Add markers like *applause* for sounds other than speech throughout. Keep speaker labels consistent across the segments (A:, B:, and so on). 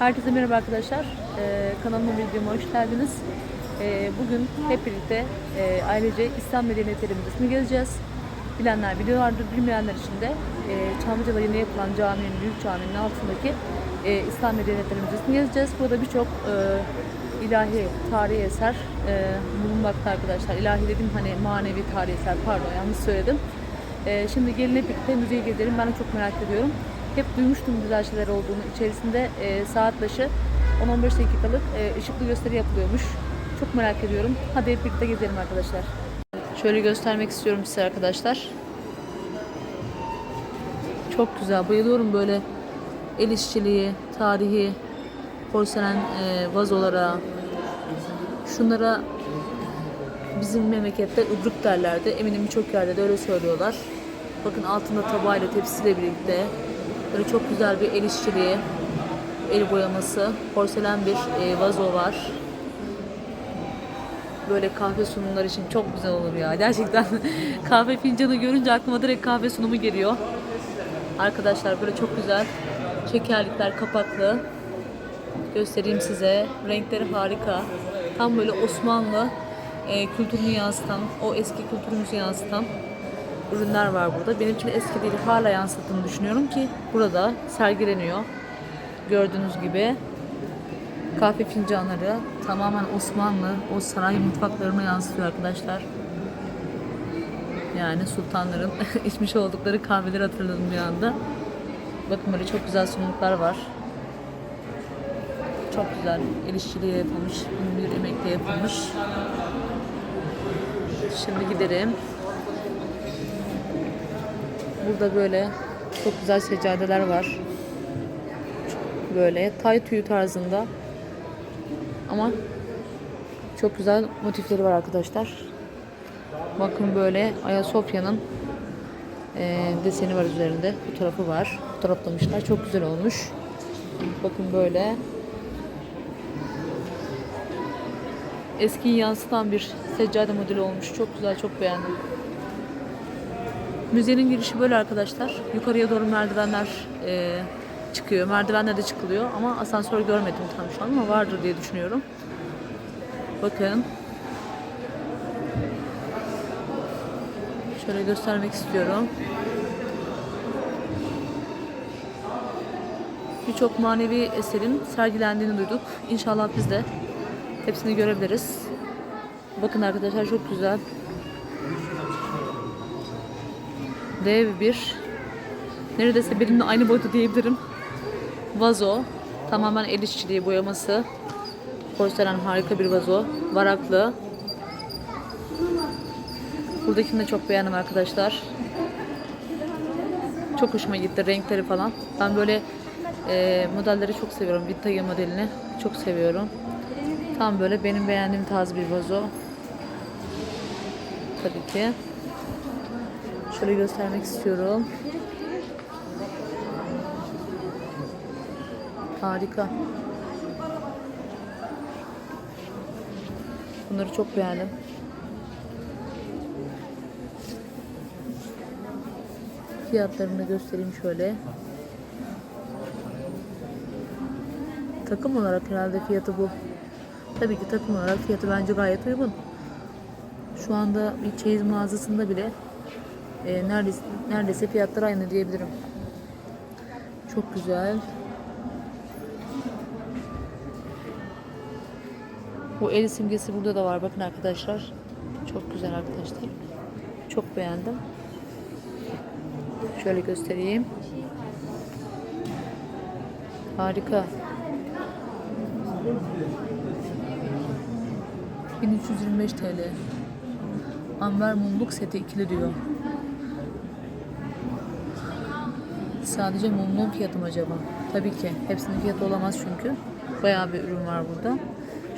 A: Herkese merhaba arkadaşlar. Ee, kanalıma videoma hoş geldiniz. Ee, bugün hep birlikte e, ailece İslam Medeniyetleri Müzesi'ni gezeceğiz. Bilenler biliyorlardır, bilmeyenler için de e, Çamlıca'da yeni yapılan caminin, büyük caminin altındaki e, İslam Medeniyetleri Müzesi'ni gezeceğiz. Burada birçok e, ilahi, tarihi eser e, bulunmakta arkadaşlar. İlahi dedim hani manevi tarihi eser, pardon yanlış söyledim. E, şimdi gelin hep birlikte müzeye gezelim. Ben de çok merak ediyorum. Hep duymuştum güzel şeyler olduğunu. İçerisinde e, saat başı 10-15 dakikalık e, ışıklı gösteri yapılıyormuş. Çok merak ediyorum. Hadi hep birlikte gezelim arkadaşlar. Şöyle göstermek istiyorum size arkadaşlar. Çok güzel. Bayılıyorum böyle el işçiliği, tarihi, porselen e, vazolara. Şunlara bizim memlekette ıbrık derlerdi. Eminim birçok yerde de öyle söylüyorlar. Bakın altında tabağıyla tepsiyle birlikte böyle çok güzel bir el işçiliği, el boyaması, porselen bir e, vazo var. Böyle kahve sunumları için çok güzel olur ya. Gerçekten *laughs* kahve fincanı görünce aklıma direkt kahve sunumu geliyor. Arkadaşlar böyle çok güzel şekerlikler kapaklı. Göstereyim size. Renkleri harika. Tam böyle Osmanlı e, kültürünü yansıtan, o eski kültürümüzü yansıtan ürünler var burada. Benim için eski değil, hala yansıttığını düşünüyorum ki burada sergileniyor. Gördüğünüz gibi kahve fincanları tamamen Osmanlı, o saray mutfaklarına yansıtıyor arkadaşlar. Yani sultanların *laughs* içmiş oldukları kahveleri hatırladım bir anda. Bakın böyle çok güzel sunumluklar var. Çok güzel el işçiliği yapılmış, bir emekle yapılmış. Şimdi gidelim. Burada böyle çok güzel seccadeler var. Böyle tay tüyü tarzında. Ama çok güzel motifleri var arkadaşlar. Bakın böyle Ayasofya'nın e, deseni var üzerinde. Fotoğrafı var. Fotoğraflamışlar. Çok güzel olmuş. Bakın böyle. Eskiyi yansıtan bir seccade modeli olmuş. Çok güzel, çok beğendim. Müzenin girişi böyle arkadaşlar. Yukarıya doğru merdivenler e, çıkıyor. Merdivenle de çıkılıyor ama asansör görmedim tam şu an ama vardır diye düşünüyorum. Bakın. Şöyle göstermek istiyorum. Birçok manevi eserin sergilendiğini duyduk. İnşallah biz de hepsini görebiliriz. Bakın arkadaşlar çok güzel. Dev bir neredeyse benimle aynı boyutta diyebilirim. Vazo. Tamamen el işçiliği boyaması. Porselen harika bir vazo. Varaklı. Buradakini de çok beğendim arkadaşlar. Çok hoşuma gitti renkleri falan. Ben böyle e, modelleri çok seviyorum. Vintage modelini çok seviyorum. Tam böyle benim beğendiğim tarz bir vazo. Tabii ki. Şöyle göstermek istiyorum. Harika. Bunları çok beğendim. Fiyatlarını göstereyim şöyle. Takım olarak herhalde fiyatı bu. Tabii ki takım olarak fiyatı bence gayet uygun. Şu anda bir çeyiz mağazasında bile e, neredeyse, neredeyse fiyatlar aynı diyebilirim. Çok güzel. Bu el simgesi burada da var. Bakın arkadaşlar. Çok güzel arkadaşlar. Çok beğendim. Şöyle göstereyim. Harika. 1325 TL. Amber mumluk seti ikili diyor. Sadece mumluğun fiyatı mı acaba? Tabii ki. Hepsinin fiyatı olamaz çünkü. Bayağı bir ürün var burada.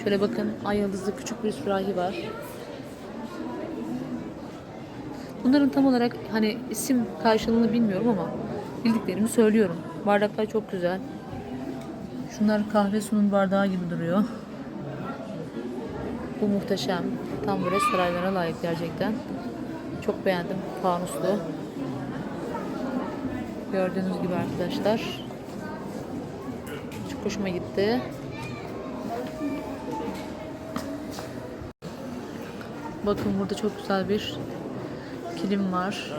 A: Şöyle bakın ay yıldızlı küçük bir sürahi var. Bunların tam olarak hani isim karşılığını bilmiyorum ama bildiklerimi söylüyorum. Bardaklar çok güzel. Şunlar kahve sunum bardağı gibi duruyor. Bu muhteşem. Tam böyle saraylara layık gerçekten. Çok beğendim. Fanuslu. Gördüğünüz gibi arkadaşlar. Çok hoşuma gitti. Bakın burada çok güzel bir kilim var.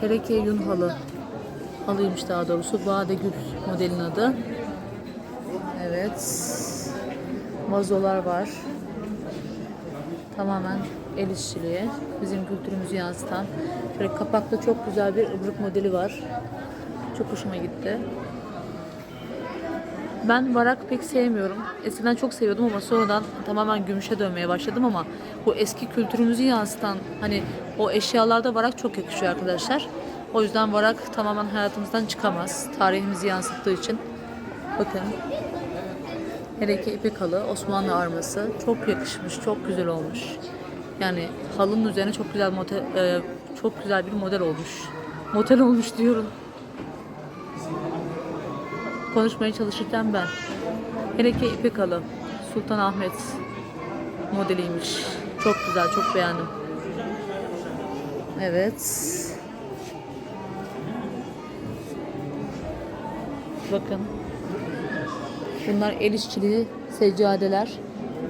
A: Hereke Yun halı. Halıymış daha doğrusu. Badegül modelin adı. Evet. Vazolar var. Tamamen el işçiliği. Bizim kültürümüzü yansıtan. Şöyle kapakta çok güzel bir ıbrık modeli var. Çok hoşuma gitti. Ben varak pek sevmiyorum. Eskiden çok seviyordum ama sonradan tamamen gümüşe dönmeye başladım ama bu eski kültürümüzü yansıtan hani o eşyalarda varak çok yakışıyor arkadaşlar. O yüzden varak tamamen hayatımızdan çıkamaz. Tarihimizi yansıttığı için. Bakın. Hele ki ipek Osmanlı arması çok yakışmış, çok güzel olmuş. Yani halının üzerine çok güzel motel, e, çok güzel bir model olmuş. Motel olmuş diyorum konuşmaya çalışırken ben. Hereke İpek Halı. Sultan Ahmet modeliymiş. Çok güzel, çok beğendim. Evet. Bakın. Bunlar el işçiliği seccadeler.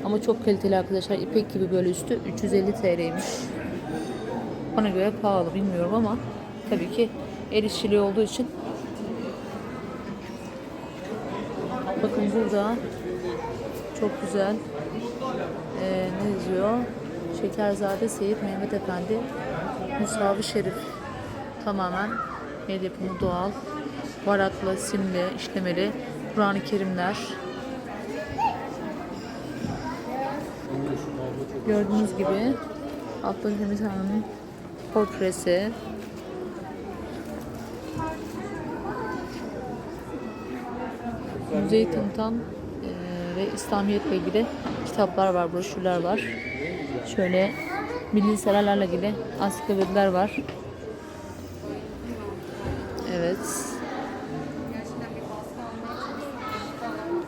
A: Ama çok kaliteli arkadaşlar. İpek gibi böyle üstü 350 TL'ymiş. Bana göre pahalı bilmiyorum ama tabii ki el işçiliği olduğu için Bakın burada çok güzel ee, ne yazıyor? Şekerzade Seyit Mehmet Efendi Musavi Şerif tamamen el yapımı doğal varaklı, simli, işlemeli Kur'an-ı Kerimler gördüğünüz gibi Abdülhamit Han'ın portresi müzeyi tanıtan e, ve İslamiyetle ilgili kitaplar var, broşürler var. Şöyle milli saraylarla ilgili ansiklopediler var. Evet.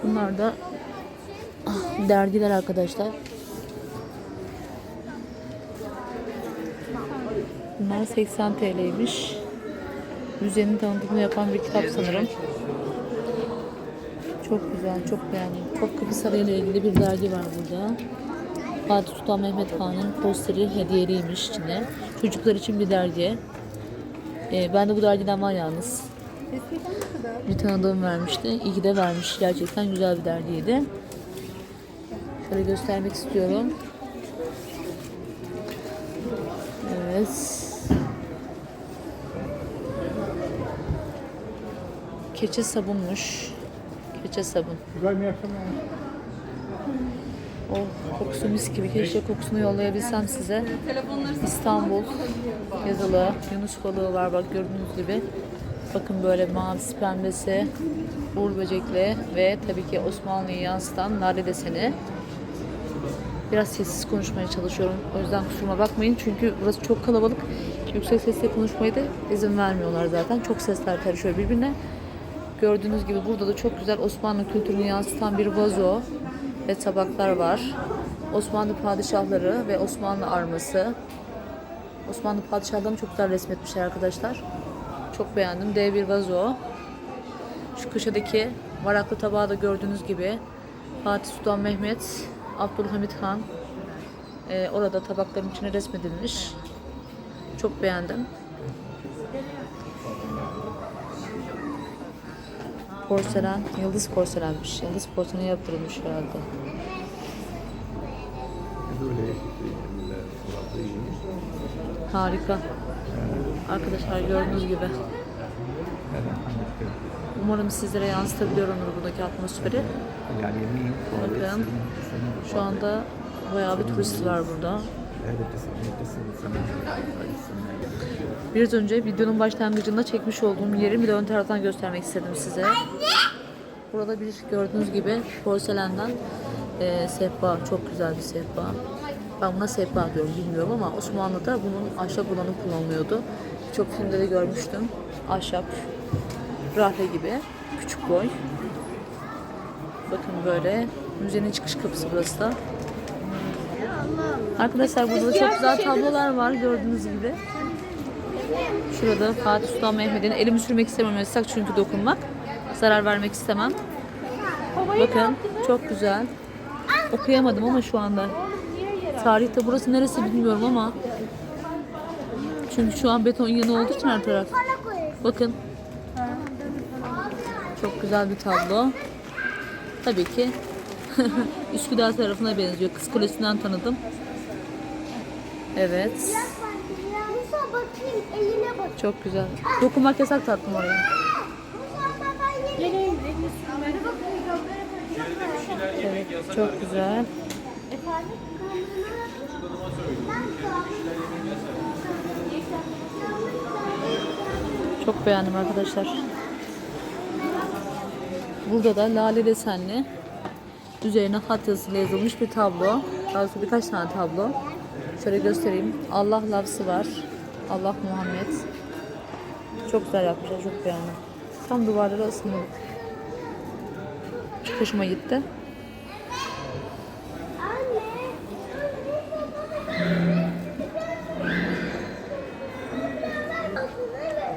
A: Bunlar da dergiler arkadaşlar. Bunlar 80 TL'ymiş. Müzenin tanıtımını yapan bir kitap sanırım. Çok güzel, çok beğendim. Topkapı Sarayı ile ilgili bir dergi var burada. Fatih Sultan Mehmet Han'ın posteri hediyeliymiş içinde. Çocuklar için bir dergi. Ee, ben de bu dergiden var yalnız. Bir tanıdığım vermişti. İyi ki de vermiş. Gerçekten güzel bir dergiydi. Şöyle göstermek istiyorum. Evet. Keçe sabunmuş. Keçe sabun.
B: İbrahim iyi akşamlar.
A: Oh kokusu mis gibi. Keşke kokusunu yollayabilsem size. İstanbul yazılı Yunus balığı var bak gördüğünüz gibi. Bakın böyle mavisi pembesi, uğur böcekli ve tabii ki Osmanlı'yı yansıtan nare deseni. Biraz sessiz konuşmaya çalışıyorum. O yüzden kusuruma bakmayın. Çünkü burası çok kalabalık. Yüksek sesle konuşmaya da izin vermiyorlar zaten. Çok sesler karışıyor birbirine. Gördüğünüz gibi burada da çok güzel Osmanlı kültürünü yansıtan bir vazo ve tabaklar var. Osmanlı padişahları ve Osmanlı arması. Osmanlı padişahlarını çok güzel resmetmişler arkadaşlar. Çok beğendim. Dev bir vazo. Şu köşedeki varaklı tabağı da gördüğünüz gibi Fatih Sultan Mehmet, Abdülhamit Han e, orada tabakların içine resmedilmiş. Çok beğendim. Porselen, yıldız porselenmiş. Yıldız porseleni yaptırılmış herhalde. Harika. Arkadaşlar gördüğünüz gibi. Umarım sizlere yansıtabiliyorumdur buradaki atmosferi. Bakın şu anda bayağı bir turist var burada. Biraz önce videonun başlangıcında çekmiş olduğum yeri bir de ön taraftan göstermek istedim size. Burada bir gördüğünüz gibi porselenden e, sehpa, çok güzel bir sehpa. Ben buna sehpa diyorum bilmiyorum ama Osmanlı'da bunun ahşap olanı kullanılıyordu. Çok filmde de görmüştüm. Ahşap, rahle gibi, küçük boy. Bakın böyle müzenin çıkış kapısı burası da. Arkadaşlar burada da çok güzel tablolar var gördüğünüz gibi. Şurada Fatih Sultan Mehmet'in elimi sürmek istemiyorum yasak çünkü dokunmak. Zarar vermek istemem. Bakın çok güzel. Okuyamadım ama şu anda. Tarihte burası neresi bilmiyorum ama. Çünkü şu an beton yanı olduğu için her taraf. Bakın. Çok güzel bir tablo. Tabii ki *laughs* Üsküdar tarafına benziyor. Kız Kulesi'nden tanıdım. Evet.
B: Musa bakayım eline bak.
A: Çok güzel. Dokunmak yasak tatlım oraya.
B: Gelin elini sürmeli
A: Evet, çok güzel. Çok beğendim arkadaşlar. Burada da lale desenli üzerine hat yazısıyla yazılmış bir tablo. Daha birkaç tane tablo. Şöyle göstereyim. Allah lafzı var. Allah Muhammed. Çok güzel yapmışlar. Çok beğendim. Tam duvarlara asılmalık. Çok hoşuma gitti.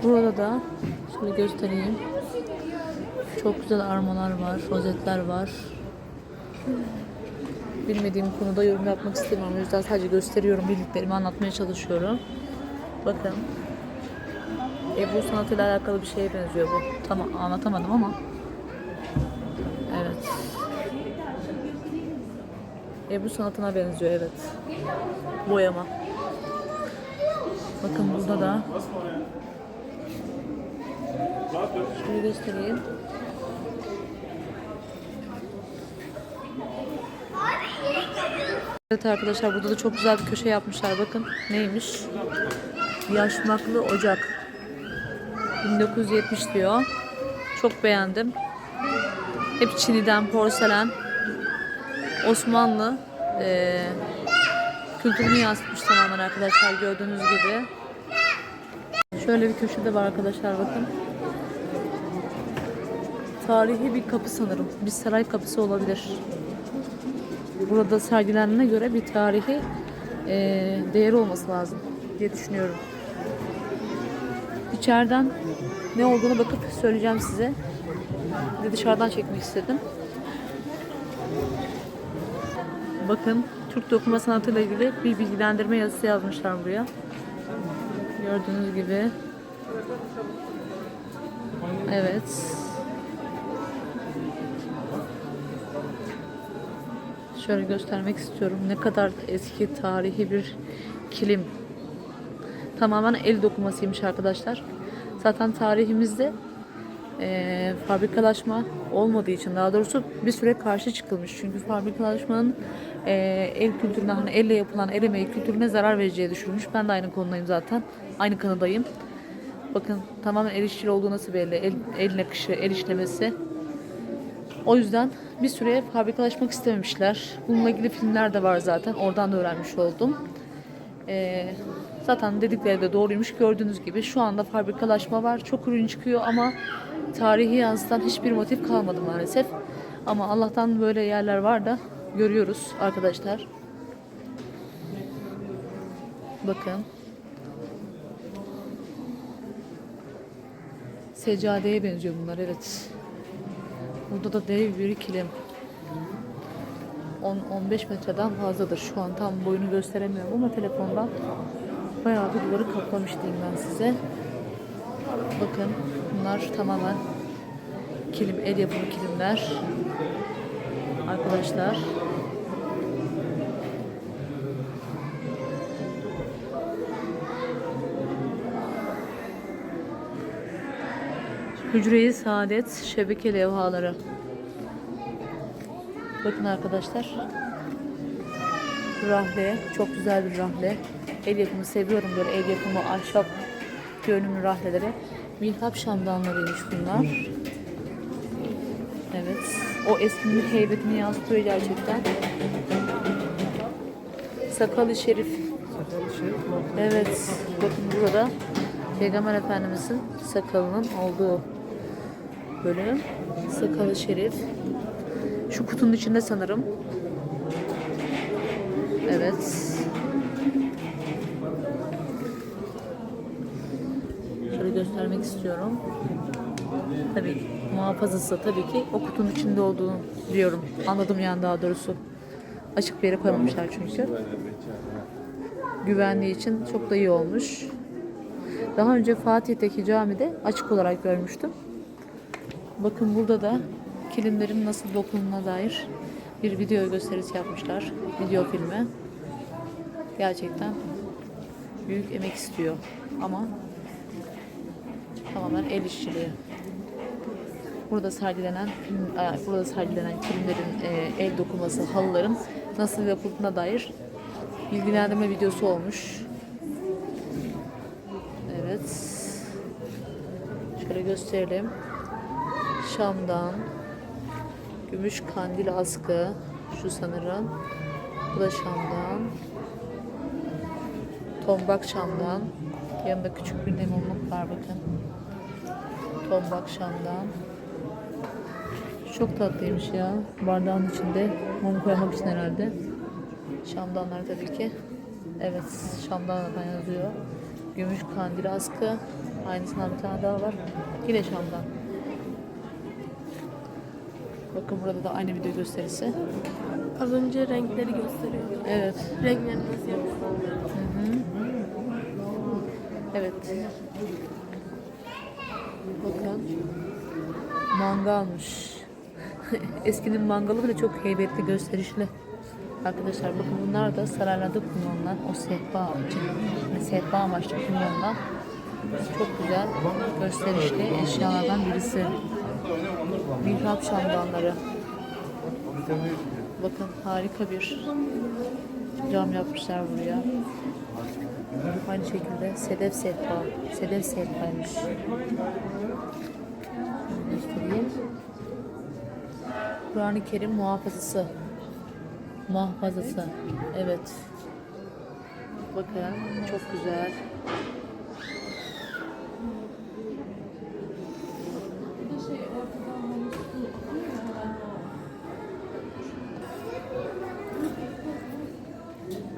A: Burada da şöyle göstereyim. Çok güzel armalar var, rozetler var. Bilmediğim konuda yorum yapmak istemiyorum. O yüzden sadece gösteriyorum, bildiklerimi anlatmaya çalışıyorum. Bakın. Ebru sanatıyla alakalı bir şeye benziyor bu. Tamam anlatamadım ama. Evet. Ebru sanatına benziyor evet. Boyama. Bakın burada da Şöyle göstereyim. Evet arkadaşlar burada da çok güzel bir köşe yapmışlar. Bakın neymiş? Yaşmaklı Ocak. 1970 diyor. Çok beğendim. Hep Çin'den porselen. Osmanlı eee kültürünü yansıtmış tamamen arkadaşlar gördüğünüz gibi. Şöyle bir köşede var arkadaşlar bakın. Tarihi bir kapı sanırım. Bir saray kapısı olabilir. Burada sergilendiğine göre bir tarihi eee değeri olması lazım diye düşünüyorum. İçeriden ne olduğunu bakıp söyleyeceğim size. Bir de dışarıdan çekmek istedim. Bakın Türk dokuma sanatıyla ilgili bir bilgilendirme yazısı yazmışlar buraya. Gördüğünüz gibi. Evet. Şöyle göstermek istiyorum. Ne kadar eski tarihi bir kilim. Tamamen el dokumasıymış arkadaşlar. Zaten tarihimizde eee, fabrikalaşma olmadığı için daha doğrusu bir süre karşı çıkılmış. Çünkü fabrikalaşmanın eee, el kültürüne, hani elle yapılan el emeği kültürüne zarar vereceği düşünülmüş. Ben de aynı konudayım zaten. Aynı kanıdayım. Bakın tamamen el işçiliği olduğu nasıl belli. El, el nakışı, el işlemesi. O yüzden bir süre fabrikalaşmak istememişler. Bununla ilgili filmler de var zaten. Oradan da öğrenmiş oldum. Ee, zaten dedikleri de doğruymuş. Gördüğünüz gibi şu anda fabrikalaşma var. Çok ürün çıkıyor ama tarihi yansıtan hiçbir motif kalmadı maalesef. Ama Allah'tan böyle yerler var da görüyoruz arkadaşlar. Bakın. Seccadeye benziyor bunlar evet. Burada da dev bir kilim. 10-15 metreden fazladır. Şu an tam boyunu gösteremiyorum ama telefondan bayağı bir duvarı kaplamış diyeyim ben size. Bakın bunlar tamamen kilim, el yapımı kilimler. Arkadaşlar. Hücre-i Saadet şebeke levhaları. Bakın arkadaşlar. Rahle. Çok güzel bir rahle. El yapımı seviyorum böyle el yapımı ahşap görünümlü rahleleri. Mihrap şamdanlarıymış bunlar. Evet. O eskinin heybetini yansıtıyor gerçekten. Sakalı şerif. Evet. Bakın burada Peygamber Efendimizin sakalının olduğu bölüm. Sakalı şerif. Şu kutunun içinde sanırım. Evet. göstermek istiyorum. Tabii muhafazası tabii ki o kutunun içinde olduğunu biliyorum. Anladım yani daha doğrusu. Açık bir yere koymamışlar çünkü. Güvenliği için çok da iyi olmuş. Daha önce Fatih'teki camide açık olarak görmüştüm. Bakın burada da kilimlerin nasıl dokunduğuna dair bir video gösterisi yapmışlar. Video filmi. Gerçekten büyük emek istiyor ama tamamen el işçiliği. Burada sergilenen e, burada sergilenen kilimlerin e, el dokuması, halıların nasıl yapıldığına dair bilgilendirme videosu olmuş. Evet. Şöyle gösterelim. Şam'dan gümüş kandil askı şu sanırım. Bu da Şam'dan. Tombak Şam'dan. Yanında küçük bir limonluk var bakın. Tombak Şam'dan. Çok tatlıymış ya. Bardağın içinde mum koymak için herhalde. Şamdanlar tabii ki. Evet, Şamdan'dan yazıyor. Gümüş kandil askı. Aynısından bir tane daha var. Yine Şam'dan. Bakın burada da aynı video gösterisi.
B: Az önce renkleri gösteriyor.
A: Evet.
B: Renkleri nasıl yapıyor?
A: Evet. Bakın. Mangalmış. *laughs* Eskinin mangalı bile çok heybetli, gösterişli. Arkadaşlar bakın bunlar da saraylarda kullanılan o sehpa için, sehpa amaçlı kullanılan çok güzel, gösterişli eşyalardan birisi. Mihrap şamdanları. Bakın harika bir cam yapmışlar buraya. Aynı şekilde sedef sehpa. Sedef sehpaymış. Göstereyim. Kur'an-ı Kerim muhafazası. Muhafazası. Evet. Bakın çok güzel.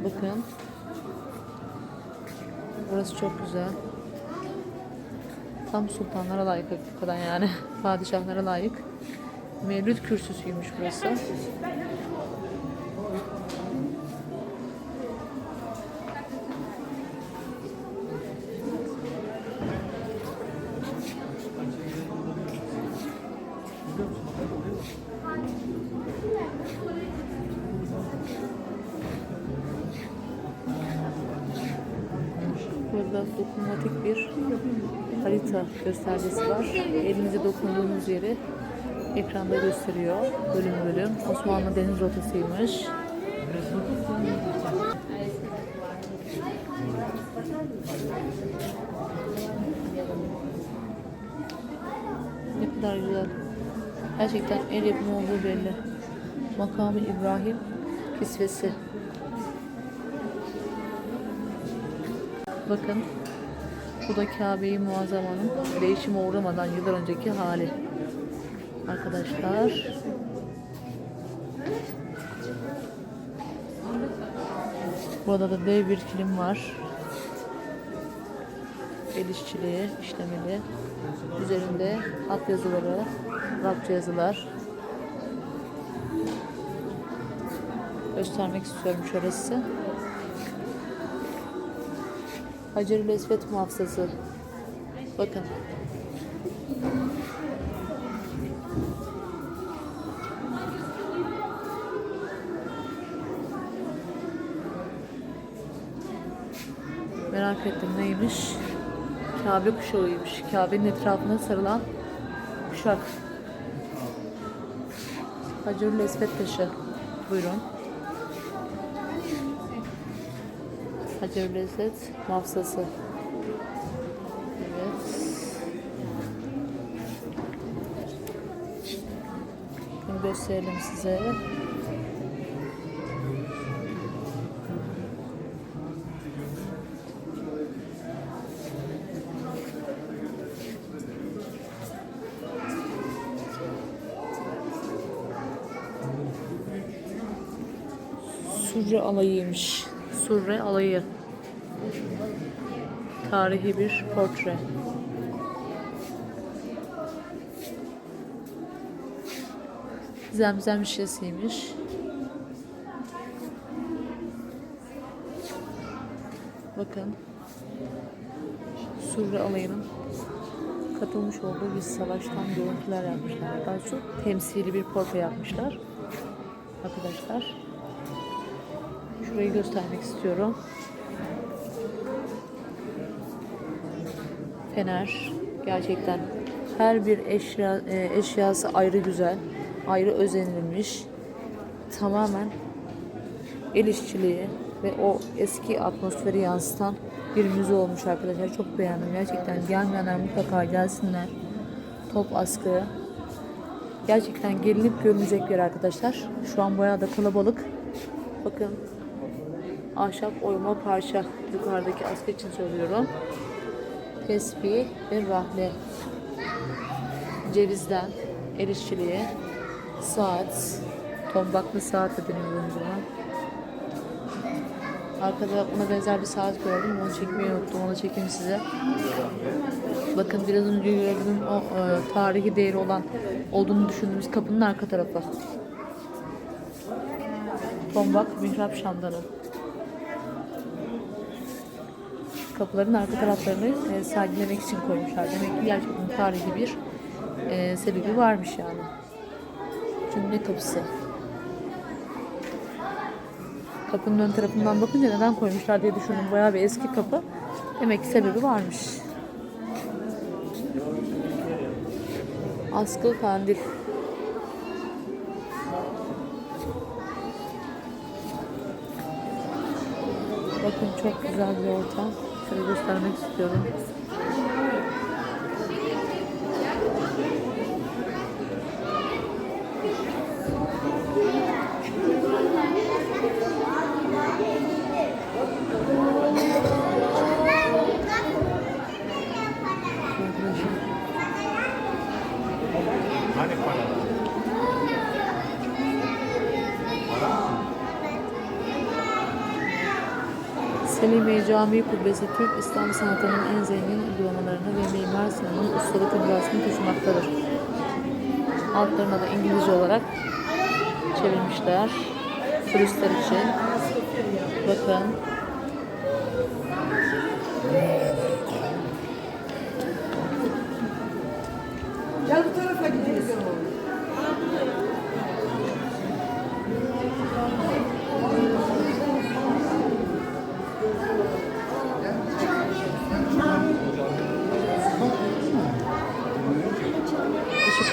A: Bakın. Burası çok güzel. Tam sultanlara layık hakikaten yani. *laughs* Padişahlara layık. Mevlüt kürsüsüymüş burası. Göstergesi var. Elinize dokunduğunuz yeri ekranda gösteriyor. Bölüm bölüm. Osmanlı deniz rotasıymış. Ne kadar güzel. Gerçekten el yapımı olduğu belli. Makamı İbrahim kisvesi. Bakın bu da Kabe-i Muazzama'nın değişime uğramadan yıllar önceki hali. Arkadaşlar. Burada da dev bir kilim var. El işçiliği, işlemeli. Üzerinde hat yazıları, Arapça yazılar. Göstermek istiyorum size. Hacer-ül Esvet muhafızası. Bakın. Merak ettim neymiş? Kabe kuşağıymış. Kabe'nin etrafına sarılan kuşak. Hacer-ül Esvet taşı. Buyurun. Hacer Lezzet mafsası. Evet. Bunu gösterelim size. Surre alayıymış. Surre Alayı Tarihi bir portre Zemzem şişesiymiş. Bakın. Surre alayının katılmış olduğu bir savaştan görüntüler yapmışlar. Daha çok temsili bir portre yapmışlar. Arkadaşlar Şurayı göstermek istiyorum. Fener gerçekten her bir eşya e, eşyası ayrı güzel, ayrı özenilmiş. Tamamen el işçiliği ve o eski atmosferi yansıtan bir müze olmuş arkadaşlar. Çok beğendim. Gerçekten gelmeyenler mutlaka gelsinler. Top askı. Gerçekten gelinip görülecek yer arkadaşlar. Şu an bayağı da kalabalık. Bakın ahşap oyma parça yukarıdaki askı için söylüyorum. Tesbih ve rahle. Cevizden el işçiliği, saat, tombaklı saat de deniyor buna. Arkada buna benzer bir saat gördüm. Onu çekmeyi unuttum. Onu çekeyim size. Bakın biraz önce gördüğüm o e, tarihi değeri olan olduğunu düşündüğümüz kapının arka tarafı. Tombak mihrap şamdanı. Kapıların arka taraflarını e, sergilemek için koymuşlar. Demek ki gerçekten tarihi bir e, sebebi varmış yani. Cümle kapısı. Kapının ön tarafından bakınca neden koymuşlar diye düşündüm. Bayağı bir eski kapı. Demek ki sebebi varmış. Askı kandil. Bakın çok güzel bir ortam. Şöyle göstermek istiyorum. Selimiye Camii Kubbesi Türk İslam sanatının en zengin uygulamalarını ve Mimar Sinan'ın ustalık imzasını taşımaktadır. Altlarına da İngilizce olarak çevirmişler. Turistler için. Bakın.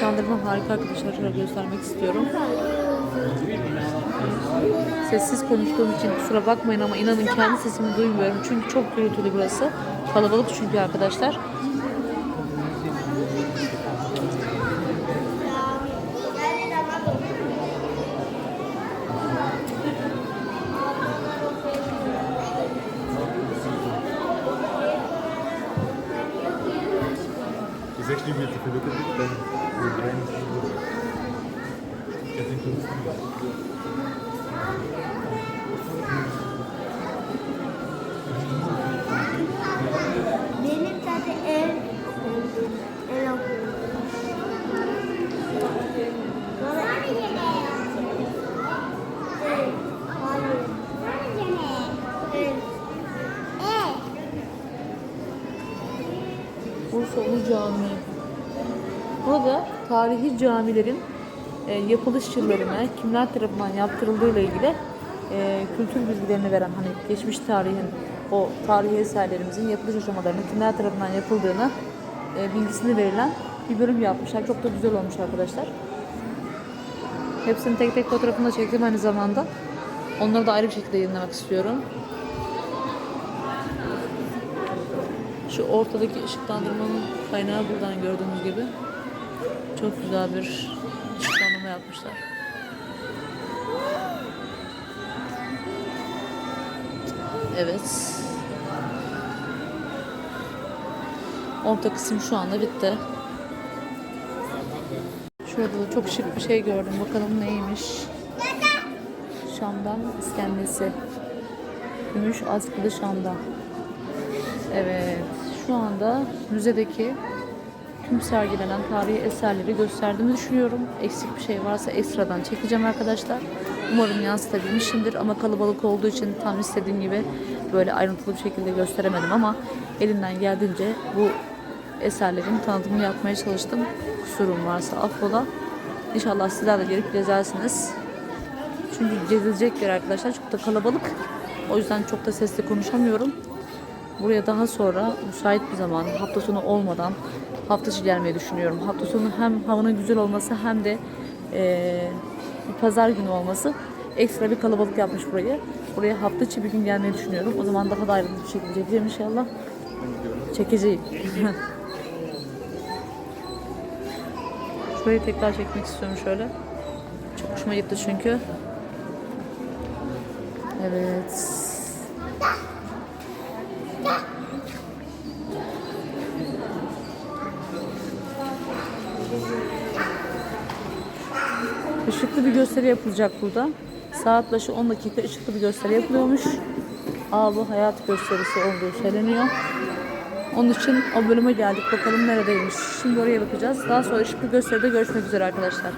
A: Işıklandırma harika arkadaşlar. Şöyle göstermek istiyorum. Sessiz konuştuğum için kusura bakmayın ama inanın kendi sesimi duymuyorum. Çünkü çok gürültülü burası. Kalabalık çünkü arkadaşlar. Camii. Burada tarihi camilerin e, yapılış yıllarını, kimler tarafından yaptırıldığıyla ilgili e, kültür bilgilerini veren, hani geçmiş tarihin, o tarihi eserlerimizin yapılış aşamalarını, kimler tarafından yapıldığını e, bilgisini verilen bir bölüm yapmışlar. Çok da güzel olmuş arkadaşlar. Hepsini tek tek fotoğrafını da çektim aynı zamanda. Onları da ayrı bir şekilde yayınlamak istiyorum. Şu ortadaki ışıklandırmanın kaynağı buradan gördüğünüz gibi. Çok güzel bir ışıklandırma yapmışlar. Evet. Orta kısım şu anda bitti. Şurada da çok şık bir şey gördüm. Bakalım neymiş. Şam'dan iskemlesi. Gümüş askılı Şam'dan. Evet. Şu anda müzedeki tüm sergilenen tarihi eserleri gösterdiğimi düşünüyorum. Eksik bir şey varsa ekstradan çekeceğim arkadaşlar. Umarım yansıtabilmişimdir ama kalabalık olduğu için tam istediğim gibi böyle ayrıntılı bir şekilde gösteremedim ama elimden geldiğince bu eserlerin tanıtımını yapmaya çalıştım. Kusurum varsa affola. İnşallah sizler de gelip gezersiniz. Çünkü gezilecek yer arkadaşlar çok da kalabalık. O yüzden çok da sesli konuşamıyorum. Buraya daha sonra müsait bir zaman hafta sonu olmadan hafta içi gelmeyi düşünüyorum. Hafta sonu hem havanın güzel olması hem de eee, bir pazar günü olması ekstra bir kalabalık yapmış burayı. Buraya hafta içi bir gün gelmeyi düşünüyorum. O zaman daha da ayrıntılı bir şekilde çekeceğim inşallah. Çekeceğim. *laughs* Şurayı tekrar çekmek istiyorum şöyle. Çok hoşuma gitti çünkü. Evet. Işıklı bir gösteri yapılacak burada. Saat başı 10 dakika ışıklı bir gösteri yapılıyormuş. Bu hayat gösterisi olduğu söyleniyor. Onun için o bölüme geldik. Bakalım neredeymiş. Şimdi oraya bakacağız. Daha sonra ışıklı gösteride görüşmek üzere arkadaşlar.